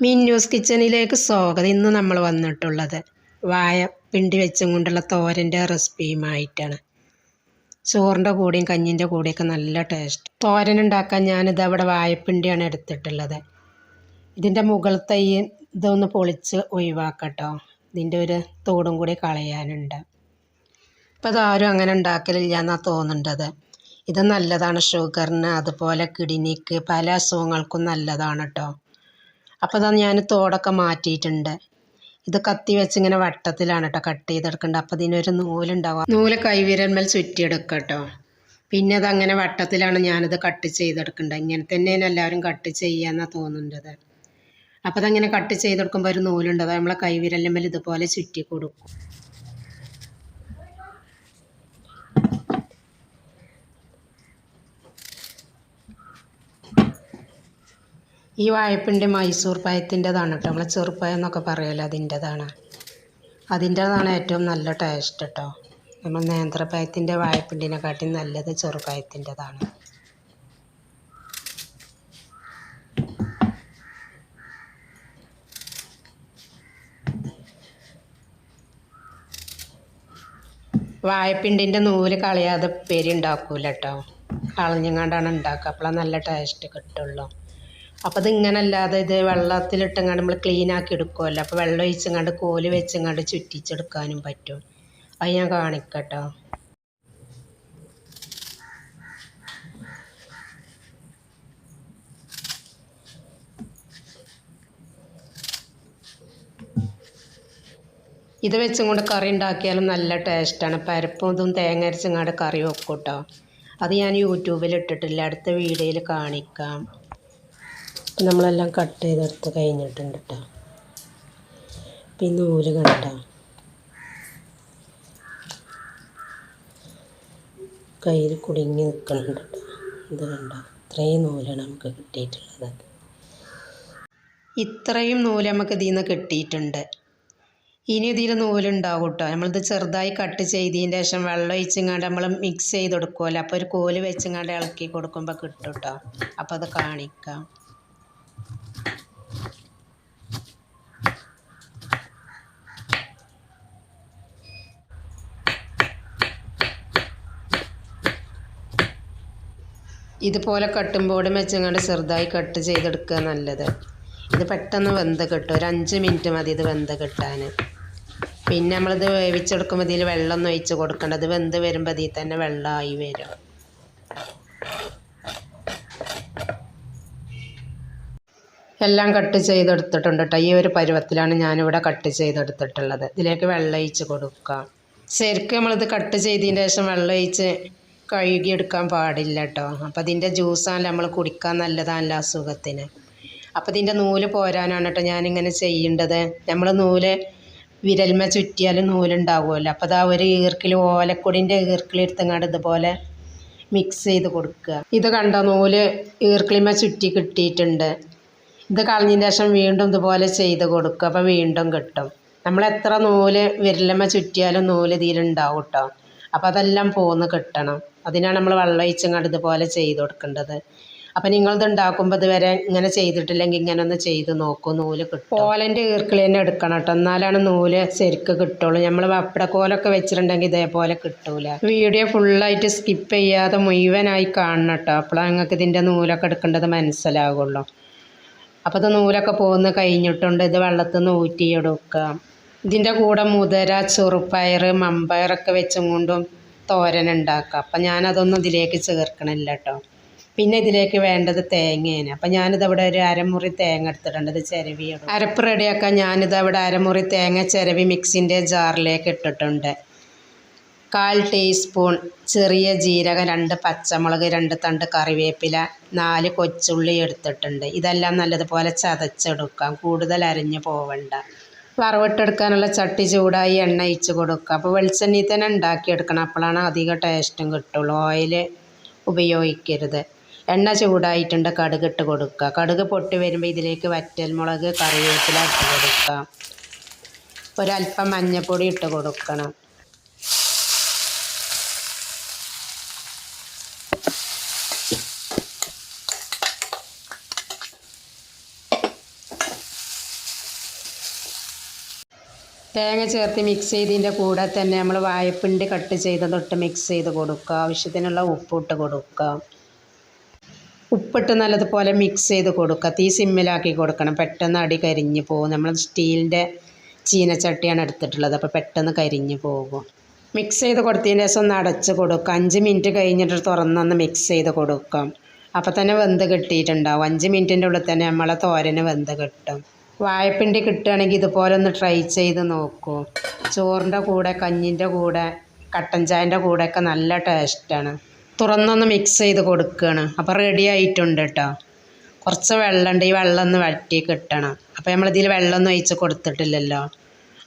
മീൻ news കിച്ചണിലേക്ക് സ്വാഗതം. ഇന്ന് നമ്മൾ വന്നിട്ടുള്ളത് വായ പിണ്ടി വെച്ചും കൊണ്ടുള്ള തോരന്റെ റെസിപ്പിയുമായിട്ടാണ്. ചോറിന്റെ കൂടെയും കഞ്ഞിന്റെ കൂടെയൊക്കെ നല്ല ടേസ്റ്റ് തോരൻ ഉണ്ടാക്കാൻ ഞാനിത് അവിടെ വായപ്പിണ്ടിയാണ് എടുത്തിട്ടുള്ളത്. ഇതിന്റെ മുകളത്തെ ഈ ഇതൊന്ന് പൊളിച്ച് ഒഴിവാക്കട്ടോ. ഇതിന്റെ ഒരു തോടും കൂടി കളയാനുണ്ട്. ഇപ്പം അതാരും അങ്ങനെ ഉണ്ടാക്കലില്ല എന്നാണ് തോന്നുന്നത് ഇത് നല്ലതാണ്. ഷുഗറിന് അതുപോലെ കിഡ്നിക്ക് പല അസുഖങ്ങൾക്കും നല്ലതാണ് കേട്ടോ അപ്പോൾ അതാ ഞാൻ തോടൊക്കെ മാറ്റിയിട്ടുണ്ട്. ഇത് കത്തി വെച്ച് ഇങ്ങനെ വട്ടത്തിലാണ് കേട്ടോ കട്ട് ചെയ്തെടുക്കേണ്ടത് അപ്പോൾ ഇതിനൊരു നൂലുണ്ടാവുക നൂൽ കൈവിരന്മേൽ ചുറ്റിയെടുക്കുക കേട്ടോ പിന്നെ അതങ്ങനെ വട്ടത്തിലാണ് ഞാനിത് കട്ട് ചെയ്തെടുക്കേണ്ടത് ഇങ്ങനെ തന്നെയാണ് എല്ലാവരും കട്ട് ചെയ്യാമെന്നാണ് തോന്നുന്നത് അപ്പോൾ അതങ്ങനെ കട്ട് ചെയ്തെടുക്കുമ്പോൾ ഒരു നൂലുണ്ടാവുക നമ്മളെ കൈവിരലിന്മേൽ ഇതുപോലെ ചുറ്റി കൊടുക്കും ഈ വാഴപ്പിന്റെ മൈസൂർ പഴത്തിന്റെതാണ് കേട്ടോ. നമ്മളെ ചെറുപ്പഴം എന്നൊക്കെ പറയുമല്ലോ അതിന്റെതാണ്. അതിന്റെതാണ് ഏറ്റവും നല്ല ടേസ്റ്റ് കേട്ടോ നമ്മൾ നേന്ത്രപ്പഴത്തിന്റെ വാഴപ്പിണ്ടിനെക്കാട്ടി നല്ലത് ചെറുപ്പായത്തിന്റെതാണ് വാഴപ്പിണ്ടിന്റെ നൂൽ കളയാതെ പേര് ഉണ്ടാക്കൂല കേട്ടോ കളഞ്ഞങ്ങാണ്ടാണ് ഉണ്ടാക്കുക. അപ്പോഴാണ് നല്ല ടേസ്റ്റ് കിട്ടുള്ളൂ. അപ്പോൾ ഇങ്ങനെ അല്ലാതെ ഇത് വെള്ളത്തിലിട്ടങ്ങാണ്ട് നമ്മൾ ക്ലീൻ ആക്കി എടുക്കുമല്ലോ അപ്പോൾ വെള്ളം ഒഴിച്ചങ്ങാണ്ട് കോൽ വെച്ചങ്ങാണ്ട് ചുറ്റിച്ചെടുക്കാനും പറ്റും. അത് ഞാൻ കാണിക്കട്ടോ. ഇത് വെച്ചും കൊണ്ട് കറി ഉണ്ടാക്കിയാലും നല്ല ടേസ്റ്റാണ്. പരിപ്പും ഇതും തേങ്ങ അരച്ചങ്ങാണ്ട് കറി വെക്കൂട്ടോ. കേട്ടോ അത് ഞാൻ യൂട്യൂബിൽ ഇട്ടിട്ടില്ല. അടുത്ത വീഡിയോയിൽ കാണിക്കാം. നമ്മളെല്ലാം കട്ട് ചെയ്തെടുത്ത് കഴിഞ്ഞിട്ടുണ്ട് കേട്ടോ പിന്നെ ഈ നൂൽ കണ്ടോ. കയ്യിൽ കുടുങ്ങി നിൽക്കുന്നുണ്ട് ഇത് കണ്ടോ. ഇത്രയും നൂലാണ് നമുക്ക് കിട്ടിയിട്ടുള്ളത്. ഇത്രയും നൂൽ നമുക്ക് ഇതിൽ നിന്ന് കിട്ടിയിട്ടുണ്ട്. ഇനി ഇതിൽ നൂലുണ്ടാവും കേട്ടോ നമ്മളിത് ചെറുതായി കട്ട് ചെയ്തതിന് ശേഷം വെള്ളം ഒഴിച്ചിങ്ങാണ്ട് നമ്മൾ മിക്സ് ചെയ്ത് കൊടുക്കുമല്ലോ അപ്പോൾ ഒരു കോൽ വെച്ചിങ്ങാണ്ട് ഇളക്കി കൊടുക്കുമ്പോൾ കിട്ടും കേട്ടോ അപ്പോൾ അത് കാണിക്കാം. ഇതുപോലെ കട്ടും ബോർഡും വെച്ചങ്ങാണ്ട് ചെറുതായി കട്ട് ചെയ്തെടുക്കുക നല്ലത്. ഇത് പെട്ടെന്ന് വെന്ത് കിട്ടും. ഒരു അഞ്ച് മിനിറ്റ് മതി ഇത് വെന്ത് കിട്ടാൻ പിന്നെ നമ്മളിത് വേവിച്ചെടുക്കുമ്പോൾ ഇതിൽ വെള്ളമൊന്നും ഒഴിച്ച് കൊടുക്കേണ്ട. അത് വെന്ത് വരുമ്പോൾ ഇതിൽ തന്നെ വെള്ളമായി വരും. എല്ലാം കട്ട് ചെയ്തെടുത്തിട്ടുണ്ട് കേട്ടോ ഈ ഒരു പരുവത്തിലാണ് ഞാനിവിടെ കട്ട് ചെയ്തെടുത്തിട്ടുള്ളത്. ഇതിലേക്ക് വെള്ളം ഒഴിച്ച് കൊടുക്കുക ശരിക്കും നമ്മളിത് കട്ട് ചെയ്തതിന് ശേഷം വെള്ളം ഒഴിച്ച് കഴുകിയെടുക്കാൻ പാടില്ല കേട്ടോ അപ്പോൾ അതിന്റെ ജ്യൂസാണല്ലോ നമ്മൾ കുടിക്കാൻ നല്ലതാണല്ലോ അസുഖത്തിന്. അപ്പോൾ ഇതിന്റെ നൂൽ പോരാനാണ് കേട്ടോ ഞാനിങ്ങനെ ചെയ്യേണ്ടത്. നമ്മൾ നൂൽ വിരൽമ ചുറ്റിയാൽ നൂലുണ്ടാവുമല്ലോ. അപ്പോൾ അതാ ഒരു ഈർക്കിൽ ഓലക്കൊടിന്റെ ഈർക്കിൽ എടുത്തങ്ങാണ്ട് ഇതുപോലെ മിക്സ് ചെയ്ത് കൊടുക്കുക. ഇത് കണ്ടോ? നൂൽ ഈർക്കിളിമ ചുറ്റി കിട്ടിയിട്ടുണ്ട്. ഇത് കളഞ്ഞതിന് ശേഷം വീണ്ടും ഇതുപോലെ ചെയ്ത് കൊടുക്കുക. അപ്പോൾ വീണ്ടും കിട്ടും. നമ്മൾ എത്ര നൂൽ വിരലമ്മ ചുറ്റിയാലും നൂൽ ഇതിലുണ്ടാവും കേട്ടോ അപ്പോൾ അതെല്ലാം പോന്ന് കിട്ടണം. അതിനാണ് നമ്മൾ വെള്ളം ഒഴിച്ചങ്ങാണ്ട് ഇതുപോലെ ചെയ്ത് കൊടുക്കേണ്ടത്. അപ്പം നിങ്ങളിത് ഉണ്ടാക്കുമ്പോൾ ഇതുവരെ ഇങ്ങനെ ചെയ്തിട്ടില്ലെങ്കിൽ ഇങ്ങനെ ഒന്ന് ചെയ്ത് നോക്കൂ. നൂൽ കിട്ടും. കോലന്റെ ഈർക്കിളി തന്നെ എടുക്കണം കേട്ടോ എന്നാലാണ് നൂൽ ശരിക്ക് കിട്ടുള്ളൂ. നമ്മൾ വപ്പടക്കോലൊക്കെ വെച്ചിട്ടുണ്ടെങ്കിൽ ഇതേപോലെ കിട്ടൂല. വീഡിയോ ഫുള്ളായിട്ട് സ്കിപ്പ് ചെയ്യാതെ മുഴുവനായി കാണണം കേട്ടോ അപ്പോഴാണ് നിങ്ങൾക്ക് ഇതിന്റെ നൂലൊക്കെ എടുക്കേണ്ടത് മനസ്സിലാകുള്ളൂ അപ്പോൾ ഇത് നൂലൊക്കെ പോകുന്ന കഴിഞ്ഞിട്ടുണ്ട്. ഇത് വെള്ളത്തിൽ നിന്ന് ഊറ്റിയെടുക്കുക ഇതിന്റെ കൂടെ മുതര ചെറുപ്പയർ മമ്പയറൊക്കെ വെച്ചും കൊണ്ടും തോരൻ ഉണ്ടാക്കുക അപ്പം ഞാനതൊന്നും ഇതിലേക്ക് ചേർക്കണില്ല കേട്ടോ പിന്നെ ഇതിലേക്ക് വേണ്ടത് തേങ്ങയാണ്. അപ്പം ഞാനിതവിടെ ഒരു അരമുറി തേങ്ങ എടുത്തിട്ടുണ്ട്. ഇത് ചിരവി അരപ്പ് റെഡിയാക്കാൻ ഞാനിത് അവിടെ അരമുറി തേങ്ങ ചിരവി മിക്സിന്റെ ജാറിലേക്ക് ഇട്ടിട്ടുണ്ട്. കാൽ ടീസ്പൂൺ ചെറിയ ജീരകം രണ്ട് പച്ചമുളക് രണ്ട് തണ്ട് കറിവേപ്പില നാല് കൊച്ചുള്ളി എടുത്തിട്ടുണ്ട്. ഇതെല്ലാം നല്ലതുപോലെ ചതച്ചെടുക്കാം. കൂടുതൽ അരിഞ്ഞു പോവണ്ട. വറവിട്ടെടുക്കാനുള്ള ചട്ടി ചൂടായി എണ്ണ ഒഴിച്ച് കൊടുക്കുക. അപ്പോൾ വെളിച്ചെണ്ണയിൽ തന്നെ ഉണ്ടാക്കിയെടുക്കണം. അപ്പോഴാണ് അധികം ടേസ്റ്റും കിട്ടുള്ളൂ. ഓയിൽ ഉപയോഗിക്കരുത്. എണ്ണ ചൂടായിട്ടുണ്ട് കടുക് ഇട്ട് കൊടുക്കുക. കടുക് പൊട്ടി വരുമ്പോൾ ഇതിലേക്ക് വറ്റൽമുളക് കറിവേപ്പില ഇട്ട് കൊടുക്കുക. ഒരല്പം മഞ്ഞൾപ്പൊടി ഇട്ട് കൊടുക്കണം. തേങ്ങ ചേർത്ത് മിക്സ് ചെയ്തതിന്റെ കൂടെ തന്നെ നമ്മൾ വായപ്പിണ്ട് കട്ട് ചെയ്തതൊട്ട് മിക്സ് ചെയ്ത് കൊടുക്കുക. ആവശ്യത്തിനുള്ള ഉപ്പിട്ട് കൊടുക്കുക. ഉപ്പിട്ട് നല്ലതുപോലെ മിക്സ് ചെയ്ത് കൊടുക്കുക. തീ സിമ്മിലാക്കി കൊടുക്കണം. പെട്ടെന്ന് അടി കരിഞ്ഞ് പോകും. നമ്മൾ സ്റ്റീലിന്റെ ചീനച്ചട്ടിയാണ് എടുത്തിട്ടുള്ളത്. അപ്പോൾ പെട്ടെന്ന് കരിഞ്ഞ് പോകും. മിക്സ് ചെയ്ത് കൊടുത്തതിന് ശേഷം ഒന്ന് അടച്ച് കൊടുക്കുക. അഞ്ച് മിനിറ്റ് കഴിഞ്ഞിട്ട് തുറന്നൊന്ന് മിക്സ് ചെയ്ത് കൊടുക്കാം അപ്പോൾ തന്നെ വെന്ത് കിട്ടിയിട്ടുണ്ടാവും. അഞ്ച് മിനിറ്റിന്റെ ഉള്ളിൽ തന്നെ നമ്മളെ തോരന് വെന്ത് കിട്ടും. വാഴപ്പിണ്ടി കിട്ടുകയാണെങ്കിൽ ഇതുപോലെ ഒന്ന് ട്രൈ ചെയ്ത് നോക്കൂ. ചോറിന്റെ കൂടെ കഞ്ഞിന്റെ കൂടെ കട്ടൻ ചായന്റെ കൂടെയൊക്കെ നല്ല ടേസ്റ്റാണ് തുറന്നൊന്ന് മിക്സ് ചെയ്ത് കൊടുക്കുകയാണ്. അപ്പോൾ റെഡി ആയിട്ടുണ്ട് കേട്ടോ. കുറച്ച് വെള്ളമുണ്ട് ഈ വെള്ളം ഒന്ന് വറ്റി കിട്ടണം. അപ്പോൾ നമ്മളിതിൽ വെള്ളമൊന്നും ഒഴിച്ച് കൊടുത്തിട്ടില്ലല്ലോ.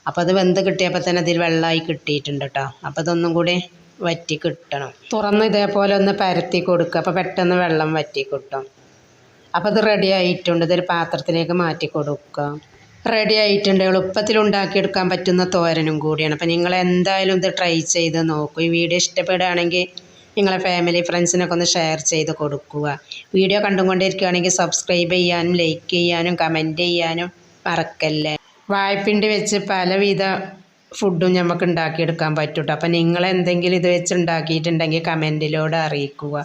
അപ്പോൾ അത് വെന്ത് കിട്ടിയപ്പോൾ തന്നെ അതിൽ വെള്ളമായി കിട്ടിയിട്ടുണ്ട് കേട്ടോ. അപ്പോൾ ഇതൊന്നും കൂടി വറ്റി കിട്ടണം. തുറന്ന് ഇതേപോലെ ഒന്ന് പരത്തി കൊടുക്കുക. അപ്പോൾ പെട്ടെന്ന് വെള്ളം വറ്റി കിട്ടും. അപ്പോൾ അത് റെഡി ആയിട്ടുണ്ട്. ഇതൊരു പാത്രത്തിലേക്ക് മാറ്റി കൊടുക്കുക. റെഡി ആയിട്ടുണ്ട്. എളുപ്പത്തിൽ ഉണ്ടാക്കിയെടുക്കാൻ പറ്റുന്ന തോരനും കൂടിയാണ്. അപ്പോൾ നിങ്ങൾ എന്തായാലും ഇത് ട്രൈ ചെയ്ത് നോക്കൂ. ഈ വീഡിയോ ഇഷ്ടപ്പെടുകയാണെങ്കിൽ നിങ്ങളെ ഫാമിലി ഫ്രണ്ട്സിനൊക്കെ ഒന്ന് ഷെയർ ചെയ്ത് കൊടുക്കുക. വീഡിയോ കണ്ടുകൊണ്ടിരിക്കുകയാണെങ്കിൽ സബ്സ്ക്രൈബ് ചെയ്യാനും ലൈക്ക് ചെയ്യാനും കമന്റ് ചെയ്യാനും മറക്കല്ലേ? വായ്പിണ്ടി വെച്ച് പലവിധ ഫുഡും നമുക്ക് ഉണ്ടാക്കിയെടുക്കാൻ പറ്റൂട്ടോ. അപ്പോൾ നിങ്ങൾ എന്തെങ്കിലും ഇത് വെച്ച് ഉണ്ടാക്കിയിട്ടുണ്ടെങ്കിൽ കമന്റിലൂടെ അറിയിക്കുക.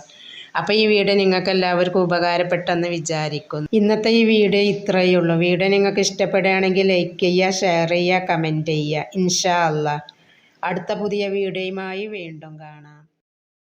അപ്പോൾ ഈ വീഡിയോ നിങ്ങൾക്ക് എല്ലാവർക്കും ഉപകാരപ്പെട്ടെന്ന് വിചാരിക്കുന്നു. ഇന്നത്തെ ഈ വീഡിയോ ഇത്രയേ ഉള്ളൂ. വീഡിയോ നിങ്ങൾക്ക് ഇഷ്ടപ്പെടുകയാണെങ്കിൽ ലൈക്ക് ചെയ്യുക ഷെയർ ചെയ്യുക കമന്റ് ചെയ്യുക. ഇൻഷാ അള്ളാ. അടുത്ത പുതിയ വീഡിയോയുമായി വീണ്ടും കാണാം.